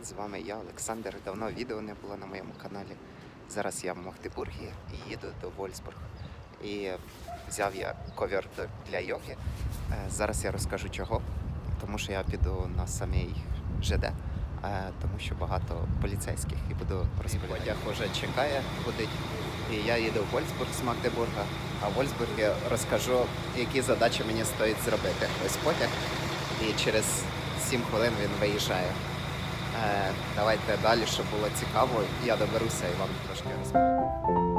привіт! З вами я, Олександр. Давно відео не було на моєму каналі. Зараз я в Магдебургі і їду до Вольсбург. І взяв я ковер для йоги. Е, Зараз я розкажу чого. Тому що я піду на самий ЖД, е, тому що багато поліцейських і буду розповідати. Потяг вже чекає, ходить. І я їду в Вольсбург з Магдебурга, а в Вольсбургі розкажу, які задачі мені стоїть зробити. Ось потяг, і через 7 хвилин він виїжджає. Е, давайте далі, щоб було цікаво. Я доберуся і вам трошки розповім.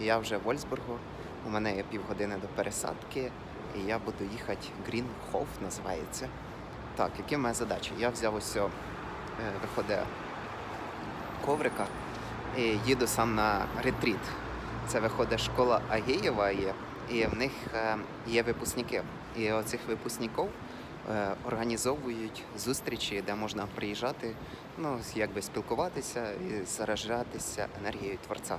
Я вже в Вольсбургу. У мене є півгодини до пересадки, і я буду їхати Грінхоф, називається. Так, які в мене задачі? Я взяв ось е, виходить коврика і їду сам на ретріт. Це виходить школа Агієва є, і в них е, є випускники. І оцих випускників е, організовують зустрічі, де можна приїжджати, ну, якби спілкуватися і заражатися енергією творця.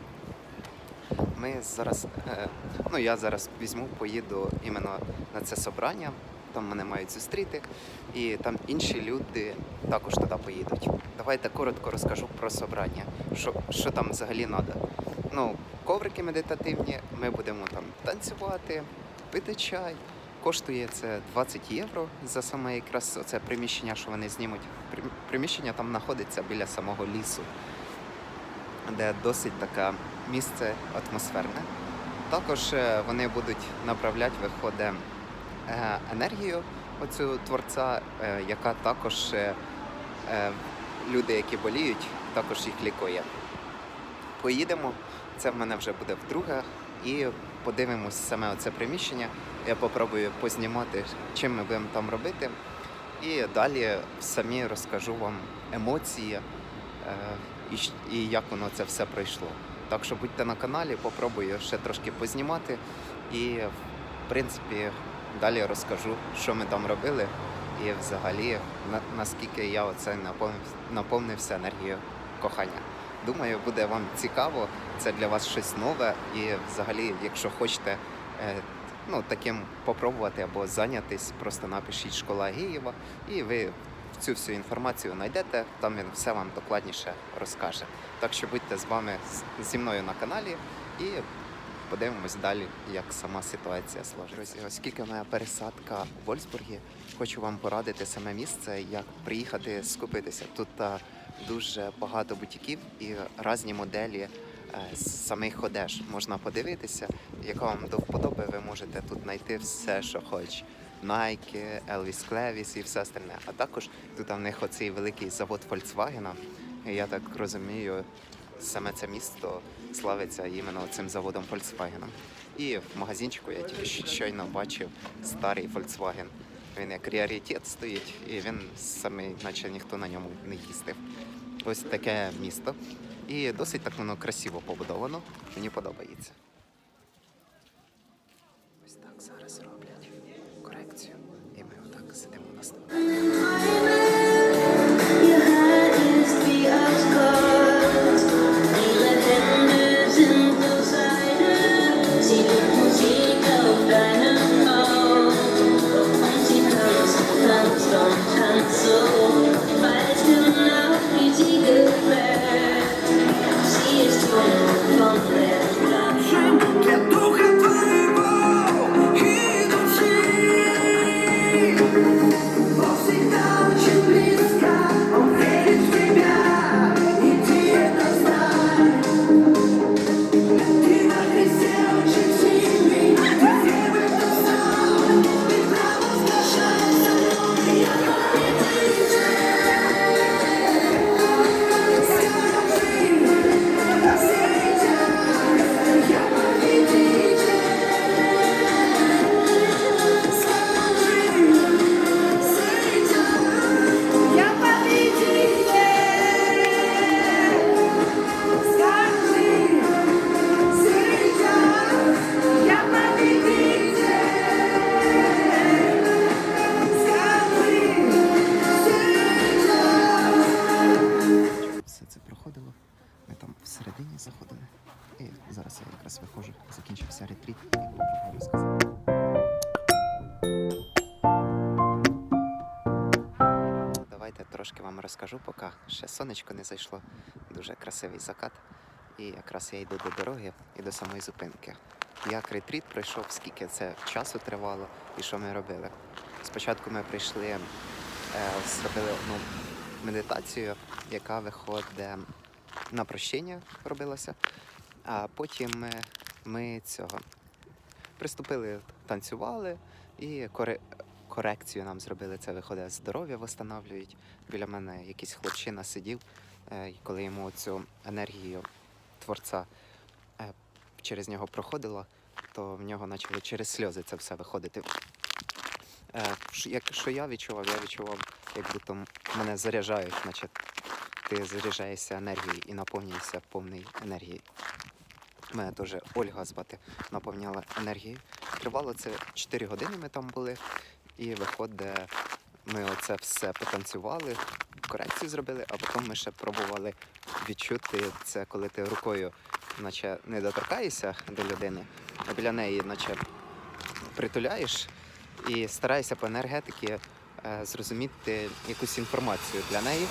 Ми зараз, е, ну я зараз візьму, поїду іменно на це собрання. Там мене мають зустріти, і там інші люди також туди поїдуть. Давайте коротко розкажу про собрання. Що, що там взагалі треба? Ну, коврики медитативні, ми будемо там танцювати, пити чай. Коштує це 20 євро за саме якраз це приміщення, що вони знімуть. Приміщення там знаходиться біля самого лісу де досить таке місце атмосферне. Також е, вони будуть направляти, виходить, е, енергію оцю творця, е, яка також люди, які боліють, також їх лікує. Поїдемо, це в мене вже буде вдруге, і подивимось саме оце приміщення. Я попробую познімати, чим ми будемо там робити. І далі самі розкажу вам емоції і як воно це все пройшло. Так що будьте на каналі, попробую ще трошки познімати. І, в принципі, далі розкажу, що ми там робили, і взагалі на, наскільки я оце наповнив, наповнився енергією кохання. Думаю, буде вам цікаво, це для вас щось нове. І взагалі, якщо хочете е, ну, таким попробувати або зайнятись, просто напишіть школа Гієва, і ви цю всю інформацію знайдете, там він все вам докладніше розкаже. Так що будьте з вами зі мною на каналі і подивимось далі, як сама ситуація сложиться. Оскільки моя пересадка в Вольсбургі, хочу вам порадити саме місце, як приїхати скупитися. Тут дуже багато бутіків і різні моделі е, з самих одеж можна подивитися, яка вам до вподоби, ви можете тут знайти все, що хоч. Nike, Elvis Clevis і все остальне. А також тут в них оцей великий завод Volkswagen. І я так розумію, саме це місто славиться іменно цим заводом Volkswagen. І в магазинчику я тільки щойно бачив старий Volkswagen. Він як раритет стоїть, і він самий, наче ніхто на ньому не їздив. Ось таке місто. І досить так воно красиво побудовано. Мені подобається. Е, і зараз я якраз виходжу, закінчився ретріт і можу розказати. Давайте трошки вам розкажу, поки ще сонечко не зайшло. Дуже красивий закат. І якраз я йду до дороги і до самої зупинки. Як ретріт пройшов, скільки це часу тривало і що ми робили. Спочатку ми прийшли, е, зробили одну медитацію, яка виходить на прощення робилася. А потім ми, ми цього приступили, танцювали і коре, корекцію нам зробили. Це виходить, здоров'я встановлюють. Біля мене якийсь хлопчина сидів, е, коли йому цю енергію творця е, через нього проходило, то в нього почали через сльози це все виходити. Е, Як що я відчував, я відчував, як будто мене заряджають, наче ти заряджаєшся енергією і наповнюєшся повною енергією. Мене теж Ольга звати, наповняла енергією. Тривало це 4 години ми там були, і виходить, ми оце все потанцювали, корекцію зробили, а потім ми ще пробували відчути це, коли ти рукою наче не доторкаєшся до людини, а біля неї, наче притуляєш і стараєшся по енергетики е, зрозуміти якусь інформацію для неї,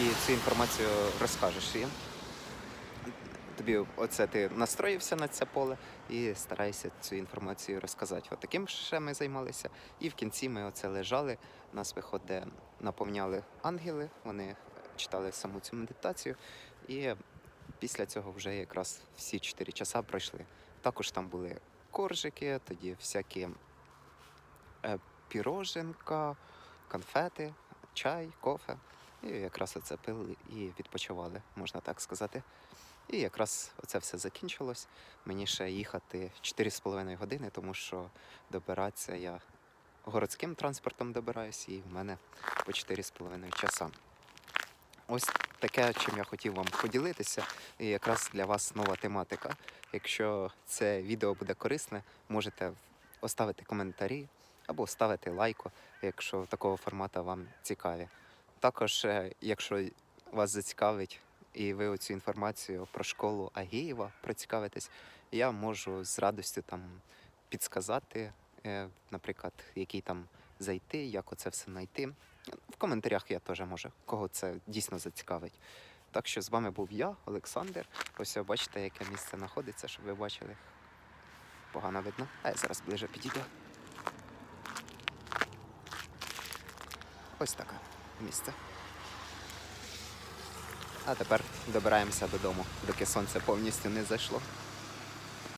і цю інформацію розкажеш їм. Тобі оце ти настроївся на це поле і стараєшся цю інформацію розказати. От таким ще ми займалися. І в кінці ми оце лежали. Нас виходить, наповняли ангели, вони читали саму цю медитацію. І після цього вже якраз всі 4 часа пройшли. Також там були коржики, тоді всякі е, піроженка, конфети, чай, кофе. І якраз оце пили і відпочивали, можна так сказати. І якраз оце все закінчилось. Мені ще їхати 4,5 години, тому що добиратися я городським транспортом добираюсь, і в мене по 4,5 часа. Ось таке, чим я хотів вам поділитися. І якраз для вас нова тематика. Якщо це відео буде корисне, можете оставити коментарі або ставити лайко, якщо такого формату вам цікаві. Також, е, якщо вас зацікавить і ви оцю інформацію про школу Агієва процікавитесь, я можу з радістю там підсказати, е, наприклад, який там зайти, як оце все знайти. В коментарях я теж можу, кого це дійсно зацікавить. Так що з вами був я, Олександр. Ось ви бачите, яке місце знаходиться, щоб ви бачили. Погано видно. А я зараз ближе підійду. Ось таке місце. А тепер добираємося додому, доки сонце повністю не зайшло.